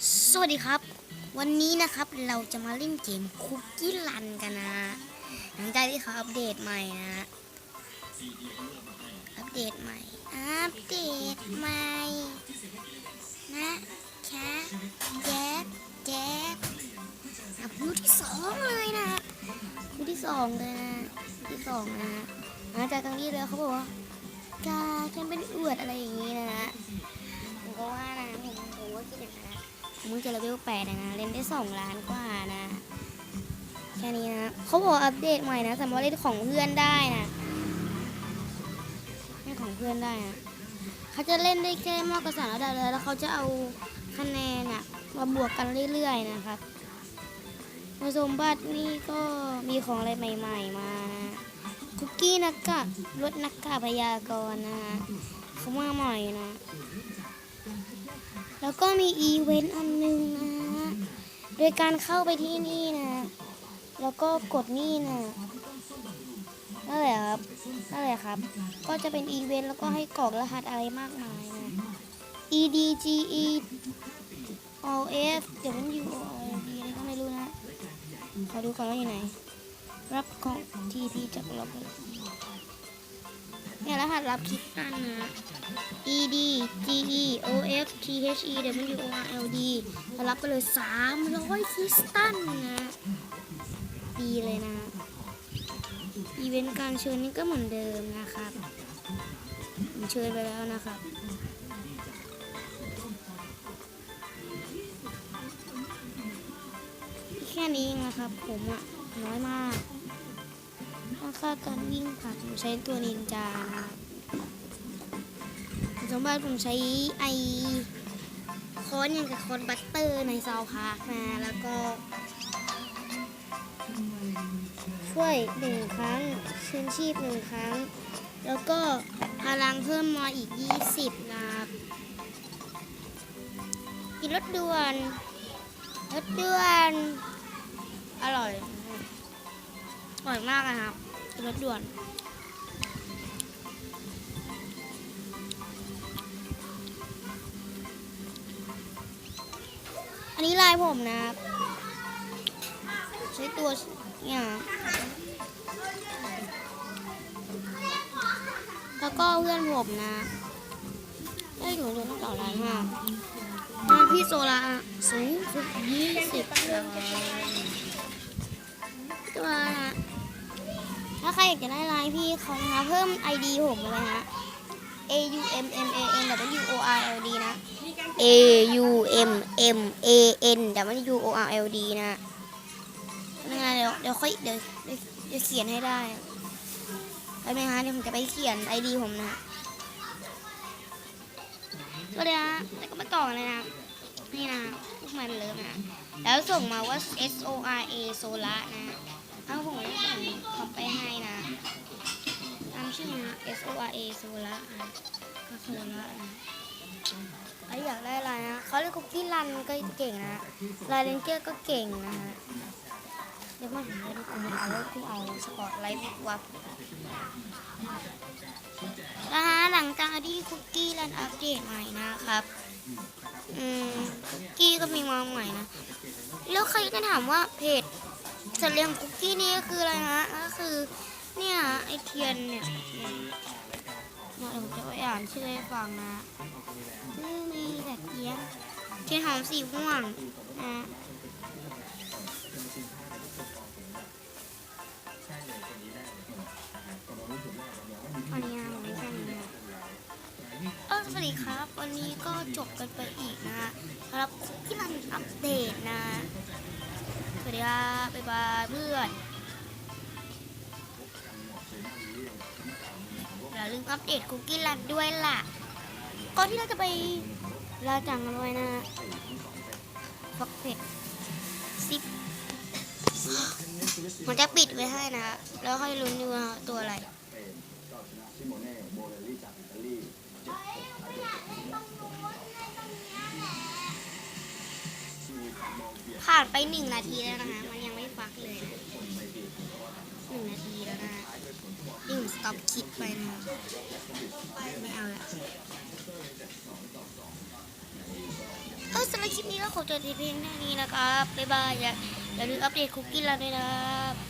สวัสดีครับ วันนี้นะครับเราจะมาเล่นเกมคุกกี้รันกันนะหลังจากที่เขาอัปเดตใหม่นะอัปเดตใหม่อัปเดตใหม่นะคะแจ๊บแจ๊บอะคู่ที่สองเลยนะคู่ที่สองเลยนะที่สองนะหลังจากครั้งที่แล้วเขาบอกว่ากาฉันเป็นอวดอะไรอย่างนี้ มึงจะเลเวลแปดนะ เล่นได้สองล้านกว่านะ แค่นี้นะเขาบอกอัปเดตใหม่นะสามารถเล่นของเพื่อนได้นะเล่นของเพื่อนได้นะเขาจะเล่นได้แค่มากกว่าสามระดับเลยแล้วเขาจะเอาคะแนนอะมาบวกกันเรื่อยๆนะครับมาสมบัตินี่ก็มีของอะไรใหม่ ๆ มานะคุกกี้นักกะรถนักกะพยากรณ์นะฮะเขามาใหม่นะ แล้วก็มีอีเวนต์อันหนึงนะ โดยการเข้าไปที่นี่นะ แล้วก็กดนี่นะนั่นแหละครับนั่นแหละครับ ก็จะเป็นอีเวนต์แล้วก็ให้กรอกรหัสอะไรมากมายนะ E D G E O F W O L D อะไรก็ไม่รู้นะ ขอดูก่อนว่าอยู่ไหน รับของ TP จากเราไป เนี่ยรหัสรับคลิปอันนะ E D G E O F T H E W O R L D จะรับไปเลย300คริสตัลนะ ดีเลยนะ อีเวนต์การเชิญนี่ก็เหมือนเดิมนะครับผมเชิญไปแล้วนะครับแค่นี้เองนะครับผมอะน้อยมาก ค่าการวิ่งผ่านผมใช้ตัวนินจาสมบัติผมใช้ไอคอนอย่างกับคอนบัตเตอร์ในซาวพาร์คนะแล้วก็ ช่วยหนึ่งครั้งชื่นชีพหนึ่งครั้ง แล้วก็พลังเพิ่มมาอีก 20นะครับกินรถด่วนรถด่วน อร่อย อร่อยมากนะครับ รถด่วน อันนี้ลายผมนะ ใช้ตัวเนี่ยแล้วก็เพื่อนผมนะได้อยู่จนต่อล้านห้ามาพี่โซลาสูงสุดยี่สิบตัวนะาใครอยากจะได้ไลน์พี่เขานะเพิ่ม ID ผมเลยฮะ A U M M A N W O R L D นะ A U M M A N W O R L D นะยังไงเดี๋ยวเดี๋ยวค่อยเดี๋ยวเดี๋ยวเขียนให้ได้ไปไหมฮะเดี๋ยวผมจะไปเขียน ID ผมนะก็เลยนะแล้วก็มาต่อเลยนะนี่นะพวกมันเริ่มนะแล้วส่งมาว่า S O R A โซล่านะเอาผมจะส่งคอมไปให้นะตามชื่อนะ S O R A โซล่านะก็โซล่านะไออยากได้อะไรนะเขาเล่นคุกกี้รันก็เก่งนะลายเลนเจอร์ก็เก่งนะฮะเดี๋ยวมาหาดูกันเอาว่าพี่เอาสปอร์ตไลท์วับนะฮะหลังจากที่คุกกี้รันอัปเดตใหม่นะครับ อืมคุกกี้ก็มีมาใหม่นะ แล้วใครก็ถามว่าเพจสัตว์เลี้ยงคุกกี้นี่ก็คืออะไรนะก็คือเนี่ยไอเทียนเนี่ย เดี๋ยวผมจะไปอ่านชื่อให้ฟังนะชื่อมีแต่เกี๊ยวเทียหอมสีม่วงนะอันนี้นะไม่ใช่นี้นะเออสวัสดีครับ วันนี้ก็จบกันไปอีกนะสำหรับที่มันอัปเดตนะ สวัสดีครับบ๊ายบายเพื่อน อย่าลืมอัปเดตคุกกี้รันด้วยล่ะ ก่อนที่เราจะไปลาจังกันไว้นะฟักเผ็ดซิปมันจะปิดไว้ให้นะ แล้วค่อยลุ้นดูว่าตัวอะไร ผ่านไปหนึ่งนาทีแล้ว ไม่เอาละเออสำหรับคลิปนี้ก็ขอจบที่เพียงเท่านี้นะครับบ๊ายบายอย่าอย่าลืมอัปเดตคุกกี้เราด้วยนะครับ